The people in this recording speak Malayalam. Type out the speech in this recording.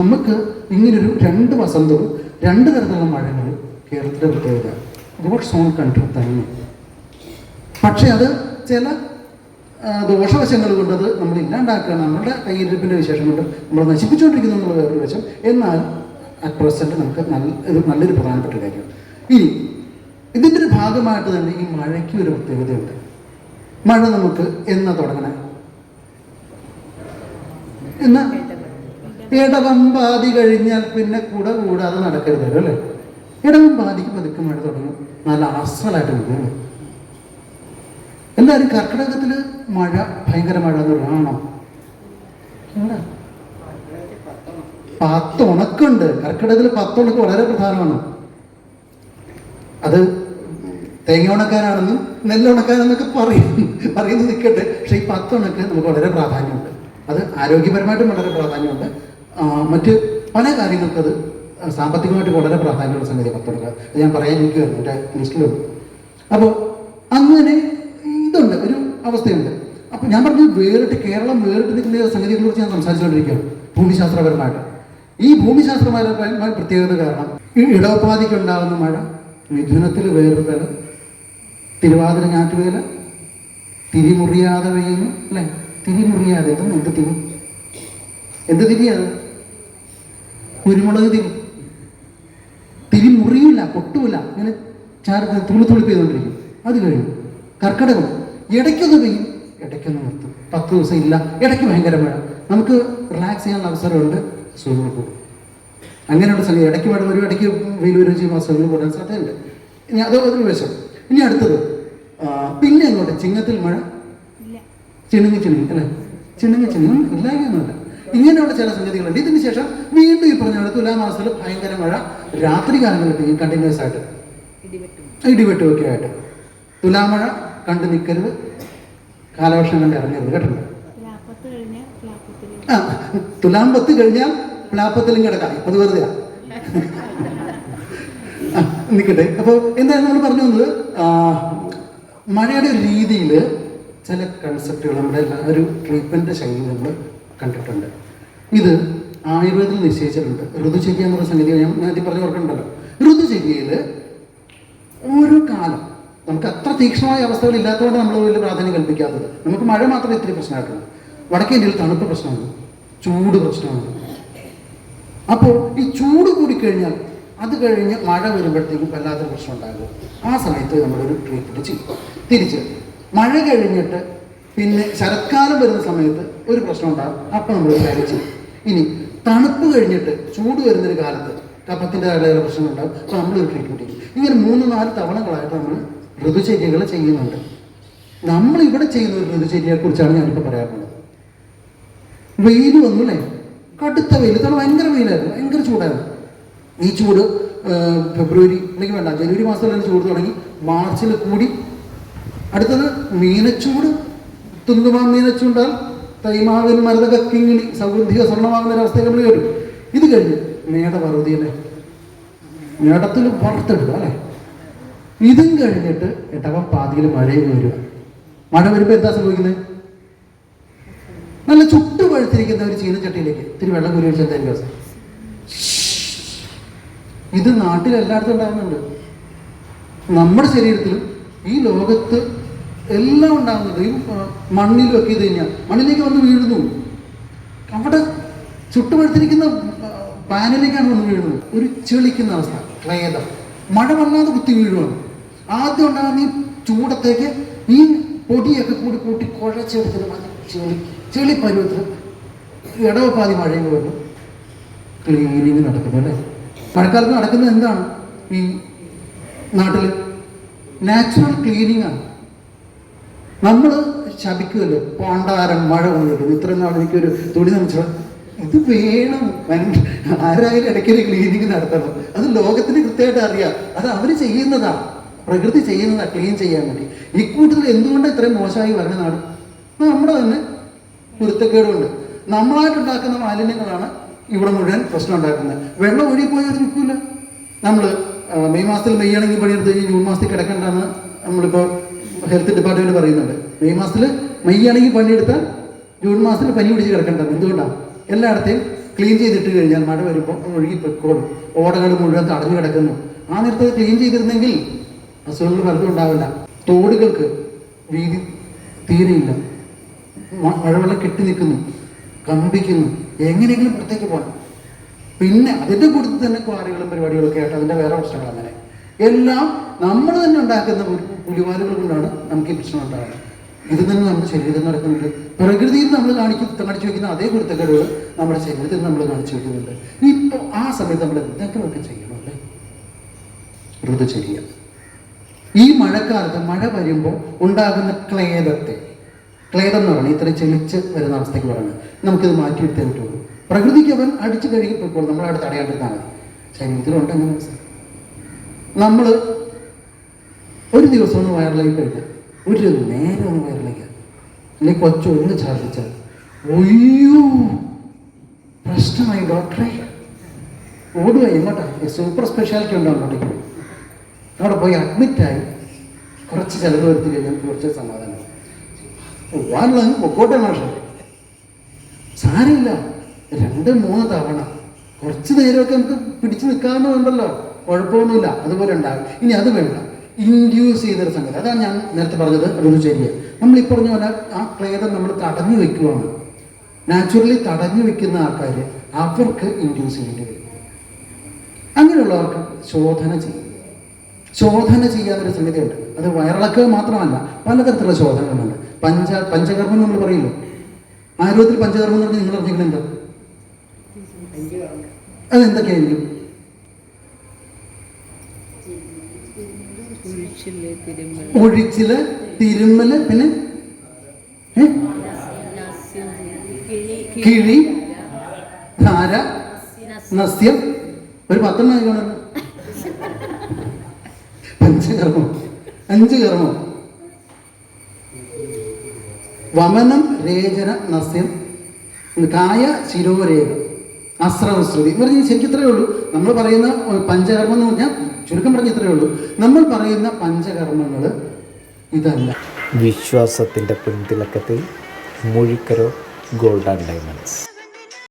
നമുക്ക് ഇങ്ങനൊരു രണ്ട് വസന്തവും രണ്ട് തരത്തിലുള്ള മഴകളും കേരളത്തിലെ പ്രത്യേകത. ഗോഡ്സ് ഓൺ കൺട്രി തന്നെ പക്ഷേ അത് ചില ദോഷവശങ്ങൾ കൊണ്ടത് നമ്മൾ ഇല്ലാണ്ടാക്കുക. നമ്മുടെ കയ്യിരിപ്പിന്റെ വിശേഷം കൊണ്ട് നമ്മൾ നശിപ്പിച്ചുകൊണ്ടിരിക്കുന്നു എന്നുള്ള വേറൊരു വശം. എന്നാൽ അറ്റ് പ്രസന്റ് നമുക്ക് നല്ല ഇത് നല്ലൊരു പ്രധാനപ്പെട്ട കാര്യമാണ് ഇനി ഇതിന്റെ ഒരു ഭാഗമായിട്ട് തന്നെ ഈ മഴയ്ക്ക് ഒരു പ്രത്യേകതയുണ്ട്. മഴ നമുക്ക് എന്നാ തുടങ്ങണേ? എന്നാ ഇടവം പാതി കഴിഞ്ഞാൽ പിന്നെ കൂടെ കൂടാതെ നടക്കരുത് അല്ലേ? ഇടവം പാതിക്ക് മഴ തുടങ്ങും. നല്ല ആസ്വലായിട്ട് നിൽക്കും എല്ലാവരും കർക്കിടകത്തിൽ മഴ ഭയങ്കര മഴ എന്ന് പറയണോ. പത്ത് ഉണക്കുണ്ട് കർക്കിടകത്തിൽ പത്ത് ഉണക്ക് വളരെ പ്രധാനമാണ്. അത് തേങ്ങ ഉണക്കാനാണെന്നും നെല്ല് ഉണക്കാനെന്നൊക്കെ പറയും. പറയുന്നത് നിൽക്കട്ടെ. പക്ഷേ ഈ പത്ത് ഉണക്ക് നമുക്ക് വളരെ പ്രാധാന്യമുണ്ട്. അത് ആരോഗ്യപരമായിട്ടും വളരെ പ്രാധാന്യമുണ്ട്. മറ്റ് പല കാര്യങ്ങൾക്കത് സാമ്പത്തികമായിട്ട് വളരെ പ്രാധാന്യമുള്ള സംഗതി പത്തുണക്ക് അത് ഞാൻ പറയാൻ എനിക്ക് എന്റെ ലിസ്റ്റിലുണ്ട് അപ്പോൾ അങ്ങനെ ഇതുണ്ട് ഒരു അവസ്ഥയുണ്ട്. അപ്പോൾ ഞാൻ പറഞ്ഞു വേറിട്ട് കേരളം വേറിട്ട് നിൽക്കുന്ന സംഗതികളെക്കുറിച്ച് ഞാൻ സംസാരിച്ചുകൊണ്ടിരിക്കുകയാണ് ഭൂമിശാസ്ത്രപരമായിട്ട്. ഈ ഭൂമിശാസ്ത്രപരമായ പ്രത്യേകത കാരണം ഈ ഇടവപ്പാതിക്കുണ്ടാകുന്ന മഴ മിഥുനത്തിൽ വേല തിരുവാതിര ഞാറ്റുവേല തിരിമുറിയാതെ പെയ്യുന്നു അല്ലേ? തിരിമുറിയാതെ എന്ത് തിരി? എന്ത് തിരിയത് കുരുമുളക് തിരി തിരി മുറിയില്ല പൊട്ടുമില്ല ഇങ്ങനെ ചാർത്ത് തുള്ളി പെയ്തുകൊണ്ടിരിക്കും. അത് കഴിഞ്ഞു. കർക്കിടകം. ഇടയ്ക്കൊന്ന് പെയ്യും. ഇടയ്ക്കൊന്ന് നിർത്തും. പത്ത് ദിവസം ഇല്ല. ഇടയ്ക്ക് ഭയങ്കര മഴ. നമുക്ക് റിലാക്സ് ചെയ്യാനുള്ള അവസരമുണ്ട്. അസുഖങ്ങൾ പോകും അങ്ങനെയുള്ള സ്ഥലം. ഇടയ്ക്ക് മഴ വരും ഇടയ്ക്ക് വെയിൽ വരും ചെയ്യുമ്പോൾ ആ കൂടാൻ സാധ്യതയുണ്ട് ഇനി അത് ഒരു വശം ഇനി അടുത്തത്. പിന്നെ എങ്ങോട്ട്? ചിങ്ങത്തിൽ മഴ? ചിണുങ്ങി ചിണുങ്ങി അല്ലേ? ചിണുങ്ങി ചിണുങ്ങി. ഇല്ലായ്മയൊന്നുമില്ല ഇങ്ങനെയുള്ള ചില സംഗതികളുണ്ട്. ഇതിന് ശേഷം വീണ്ടും ഈ പറഞ്ഞ പോലെ തുലാമാസത്തിൽ ഭയങ്കര മഴ രാത്രി കാലങ്ങളിൽ പെയ്യും കണ്ടിന്യൂസ് ആയിട്ട്. ഇടിവെട്ടുമൊക്കെ ആയിട്ട്. തുലാമഴ കണ്ടു നിൽക്കരുത് കാലവർഷം കണ്ട് ഇറങ്ങരുത് കേട്ടോ. ആ തുലാം പത്ത് കഴിഞ്ഞാൽ പ്ലാപ്പത്തിലും കിടക്കാം. അത് വെറുതെ നിൽക്കട്ടെ അപ്പോൾ എന്തായാലും നമ്മൾ പറഞ്ഞു വന്നത് മഴയുടെ ഒരു രീതിയിൽ ചില കൺസെപ്റ്റുകൾ നമ്മുടെ ഒരു ട്രീറ്റ്മെന്റ് ശൈലി നമ്മൾ കണ്ടിട്ടുണ്ട്. ഇത് ആയുർവേദത്തിൽ നിശ്ചയിച്ചിട്ടുണ്ട്. ഋതുചര്യ എന്നുള്ള സംഗതി ഞാൻ നേരത്തെ പറഞ്ഞു ഓർക്കുന്നുണ്ടല്ലോ ഋതുചര്യയിൽ ഓരോ കാലം നമുക്ക് അത്ര തീക്ഷ്ണമായ അവസ്ഥകൾ ഇല്ലാത്തതുകൊണ്ട് നമ്മൾ വലിയ പ്രാധാന്യം കൽപ്പിക്കാത്തത്. നമുക്ക് മഴ മാത്രമേ ഇത്തിരി പ്രശ്നമായിട്ടുള്ളൂ. വടക്കേ ഇന്ത്യയിൽ തണുപ്പ് പ്രശ്നമാണ്. ചൂട് പ്രശ്നമാണ്. അപ്പോൾ ഈ ചൂട് കൂടി കഴിഞ്ഞാൽ അത് കഴിഞ്ഞ് മഴ വരുമ്പോഴത്തേക്കും വല്ലാത്തൊരു പ്രശ്നം ഉണ്ടാകും. ആ സമയത്ത് നമ്മളൊരു ട്രീറ്റ്മെന്റ് ചെയ്യും. തിരിച്ച് മഴ കഴിഞ്ഞിട്ട് പിന്നെ ശരത്കാലം വരുന്ന സമയത്ത് ഒരു പ്രശ്നം ഉണ്ടാകും അപ്പം നമ്മൾ ഒരു ഇനി തണുപ്പ് കഴിഞ്ഞിട്ട് ചൂട് വരുന്നൊരു കാലത്ത് കഫത്തിന്റെ ഇടയിലുള്ള പ്രശ്നം ഉണ്ടാകും അപ്പോൾ നമ്മളൊരു ട്രീറ്റ്മെന്റ് ചെയ്യും ഇങ്ങനെ മൂന്ന് നാല് തവണകളായിട്ട് നമ്മൾ ഋതുചര്യകൾ ചെയ്യുന്നുണ്ട്. നമ്മൾ ഇവിടെ ചെയ്യുന്ന ഒരു ഋതുചര്യയെക്കുറിച്ചാണ് ഞാനിപ്പോൾ പറയാറുള്ളത്. വെയിൽ വന്നു അല്ലേ കടുത്ത വെയിൽ തവണ ഭയങ്കര വെയിലായിരുന്നു. ഭയങ്കര ചൂടായിരുന്നു. ഈ ചൂട് ഫെബ്രുവരി അല്ലെങ്കിൽ വേണ്ട ജനുവരി മാസത്തിൽ തന്നെ ചൂട് തുടങ്ങി മാർച്ചിൽ കൂടി അടുത്തത് മീനച്ചൂട് തുന്നുമാ മീനച്ചുണ്ടാൽ തൈമാവിൻ മരതക കിങ്ങിണി സൗഗന്ധിക സ്വർണമാകുന്ന ഒരു അവസ്ഥയിൽ നമ്മൾ വരും. ഇത് കഴിഞ്ഞ് മേടപർവതി അല്ലേ? മേടത്തിൽ പുറത്തെടുക്കുക അല്ലേ? ഇതും കഴിഞ്ഞിട്ട് എട്ടവം പാതിയിൽ മഴയും വരിക. മഴ വരുമ്പോൾ എന്താ സംഭവിക്കുന്നത്? നല്ല ചുട്ടു പഴുത്തിരിക്കുന്ന ഒരു ചീനച്ചട്ടിയിലേക്ക് ഇത്തിരി വെള്ളം കുരു വെച്ചാൽ എന്തായിരിക്കും അവസ്ഥ? ഇത് നാട്ടിൽ എല്ലായിടത്തും ഉണ്ടാകുന്നുണ്ട്. നമ്മുടെ ശരീരത്തിലും ഈ ലോകത്ത് എല്ലാം ഉണ്ടാകുന്നുണ്ട് ഈ മണ്ണിലും ഒക്കെ ഇത് കഴിഞ്ഞാൽ മണ്ണിലേക്ക് വന്ന് വീഴുന്നു. അവിടെ ചുട്ടുപഴുത്തിരിക്കുന്ന പാനലിലേക്കാണ് പാനിലേക്കാണ് വന്ന് വീഴുന്നത്. ഒരു ചെളിക്കുന്ന അവസ്ഥ. ക്ലേദം മഴ വല്ലാതെ കുത്തി വീഴുവാണ്. ആദ്യം ഉണ്ടാകുന്ന ഈ ചൂടത്തേക്ക് ഈ പൊടിയൊക്കെ കൂടി കൂട്ടി കുഴച്ചെടുത്തിട്ട് ചെളി ചെളി പരുവത്തിൽ ഇടവപ്പാതി മഴയും വരുന്നു ക്ലീനിങ് നടക്കുന്നു അല്ലേ? മഴക്കാലത്ത് നടക്കുന്നത് എന്താണ്? ഈ നാട്ടിൽ നാച്ചുറൽ ക്ലീനിങ് ആണ്. നമ്മൾ ശപിക്കുമല്ലോ പാണ്ടാരം മഴ കൊണ്ടിരുന്നു ഇത്രയും നാൾ എനിക്കൊരു തുണി നനച്ചു? ഇത് വേണം ആരായാലും ഇടയ്ക്കൊരു ക്ലീനിങ് നടത്തണം. അത് ലോകത്തിന് കൃത്യമായിട്ട് അറിയാം. അത് അവർ ചെയ്യുന്നതാ. പ്രകൃതി ചെയ്യുന്നതാ ക്ലീൻ ചെയ്യാൻ വേണ്ടി. ഈ ഇക്കൂട്ടത്തിൽ എന്തുകൊണ്ട് ഇത്രയും മോശമായി വരുന്ന നാട്? നമ്മുടെ തന്നെ കുരുത്തക്കേടുണ്ട് നമ്മളായിട്ടുണ്ടാക്കുന്ന മാലിന്യങ്ങളാണ് ഇവിടെ മുഴുവൻ പ്രശ്നം ഉണ്ടാക്കുന്നത്. വെള്ളം ഒഴുകിപ്പോയി പോയി അത് നിൽക്കില്ല നമ്മൾ മെയ് മാസത്തിൽ മെയ്യാണെങ്കിൽ പണിയെടുത്ത് ജൂൺ മാസത്തിൽ കിടക്കണ്ടെന്ന് നമ്മളിപ്പോൾ ഹെൽത്ത് ഡിപ്പാർട്ട്മെന്റ് പറയുന്നുണ്ട്. മെയ് മാസത്തിൽ മെയ്യാണെങ്കിൽ പണിയെടുത്താൽ ജൂൺ മാസത്തിൽ പനി പിടിച്ച് കിടക്കേണ്ടത് എന്തുകൊണ്ടാണ് എല്ലായിടത്തെയും ക്ലീൻ ചെയ്തിട്ട് കഴിഞ്ഞാൽ മഴ വരുമ്പോൾ ഒഴുകി പൊയ്ക്കോളും. ഓടകൾ മുഴുവൻ തടഞ്ഞു കിടക്കുന്നു. ആ നേരത്തെ ക്ലീൻ ചെയ്തിരുന്നെങ്കിൽ അസുഖങ്ങൾ പലതും ഉണ്ടാവില്ല. തോടുകൾക്ക് വീതി തീരെയില്ല. മഴവെള്ളം കെട്ടി നിൽക്കുന്നു. കമ്പിക്കുന്നു. എങ്ങനെയെങ്കിലും പുറത്തേക്ക് പോകണം. പിന്നെ അതിന്റെ കൂട്ടത്തിൽ തന്നെ ക്വാറികളും പരിപാടികളൊക്കെ ആയിട്ട് അതിന്റെ വേറെ പ്രശ്നങ്ങൾ അങ്ങനെ എല്ലാം നമ്മൾ തന്നെ ഉണ്ടാക്കുന്ന പുലി- പുലിവാലുകൾ കൊണ്ടാണ് നമുക്ക് ഈ പ്രശ്നം ഉണ്ടാകുന്നത്. ഇത് തന്നെ നമ്മുടെ ശരീരത്തിൽ നടക്കുന്നുണ്ട്. പ്രകൃതിയിൽ നമ്മൾ കാണിച്ചു കാണിച്ചു വെക്കുന്ന അതേ കുരുത്തക്കേടുകൾ നമ്മുടെ ശരീരത്തിൽ നമ്മൾ കാണിച്ചു വെക്കുന്നുണ്ട്. ഇപ്പോൾ ആ സമയത്ത് നമ്മൾ എന്തെങ്കിലുമൊക്കെ ചെയ്യണമല്ലേ ഋതുചര്യ. ഈ മഴക്കാലത്ത് മഴ വരുമ്പോൾ ഉണ്ടാകുന്ന ക്ലേദത്തെ ക്ലേദം എന്ന് പറഞ്ഞാൽ ഇത്ര ചെളിച്ച് വരുന്ന അവസ്ഥയ്ക്ക് പറയുന്നത് നമുക്കിത് മാറ്റിയെടുത്തേ പറ്റുള്ളൂ. പ്രകൃതിക്ക് അവൻ അടിച്ചു കഴുകി പോയിക്കോളും. നമ്മൾ അവിടെ തടയാണ്ടിരുന്നാൽ ശരീരത്തിലുണ്ട് അങ്ങനെ നമ്മൾ ഒരു ദിവസം ഒന്ന് വയറിലേക്ക് കഴിഞ്ഞാൽ ഒരു നേരം ഒന്ന് വയറിലേക്ക് അല്ലെങ്കിൽ കൊച്ചു ഒന്ന് ഛർദ്ദിച്ചാൽ ഒയ്യോ പ്രശ്നമായി ഡോക്ടറെ ഓടുക എങ്ങോട്ടാ? സൂപ്പർ സ്പെഷ്യാലിറ്റി ഉണ്ടോ അങ്ങോട്ടേക്ക്. അവിടെ പോയി അഡ്മിറ്റായി കുറച്ച് ചിലവ് വരുത്തി കഴിഞ്ഞാൽ കുറച്ച് സമാധാനം. പോകാനുള്ളത് പൊക്കോട്ടെ മാഷ സാരമില്ല. രണ്ട് മൂന്ന് തവണ. കുറച്ച് നേരമൊക്കെ നമുക്ക് പിടിച്ചു നിൽക്കാമെന്നുണ്ടല്ലോ കുഴപ്പമൊന്നുമില്ല. അതുപോലെ ഉണ്ടാകും ഇനി അത് വേണ്ട. ഇൻഡ്യൂസ് ചെയ്തൊരു സംഗതി. അതാണ് ഞാൻ നേരത്തെ പറഞ്ഞത് അതൊരു ചെറിയ നമ്മൾ ഈ പറഞ്ഞ പോലെ ആ ക്ലേദം നമ്മൾ തടഞ്ഞു വെക്കുവാണ്. നാച്ചുറലി തടഞ്ഞു വെക്കുന്ന ആൾക്കാർ അവർക്ക് ഇൻഡ്യൂസ് ചെയ്യേണ്ടി വരും. അങ്ങനെയുള്ളവർക്ക് ശോധന ചെയ്യും. ശോധന ചെയ്യാത്തൊരു സംഗതിയുണ്ട്. അത് വയറിളക്കുക മാത്രമല്ല പലതരത്തിലുള്ള ശോധനകളുണ്ട്. പഞ്ച പഞ്ചകർമ്മം നമ്മൾ പറയുമല്ലോ ആയുർവേദത്തിൽ പഞ്ചകർമ്മം എന്ന് പറഞ്ഞാൽ നിങ്ങൾ എന്താ? അതെന്തൊക്കെയായിരിക്കും? ഒഴിച്ചിൽ തിരുമ്മൽ പിന്നെ? കിഴി ധാര. നസ്യം. ഒരു പത്തെണ്ണം ആയിക്കോണല്ലോ പഞ്ചകർമ്മം അഞ്ച് കർമ്മം. വമനം രേചന നസ്യം. കായ ശിരോരേഖ. അസ്രവസ്രുതി എന്ന് പറഞ്ഞാൽ ശരിക്കും ഇത്രയേ ഉള്ളൂ. നമ്മൾ പറയുന്ന പഞ്ചകർമ്മം എന്ന് പറഞ്ഞാൽ ചുരുക്കം പറഞ്ഞ ഇത്രയേ ഉള്ളൂ. നമ്മൾ പറയുന്ന പഞ്ചകർമ്മങ്ങൾ ഇതല്ല. വിശ്വാസത്തിന്റെ പിന്തിളക്കത്തിൽ മുഴിക്കരോ ഗോൾഡ് ആൻഡ് ഡയമണ്ട്സ്.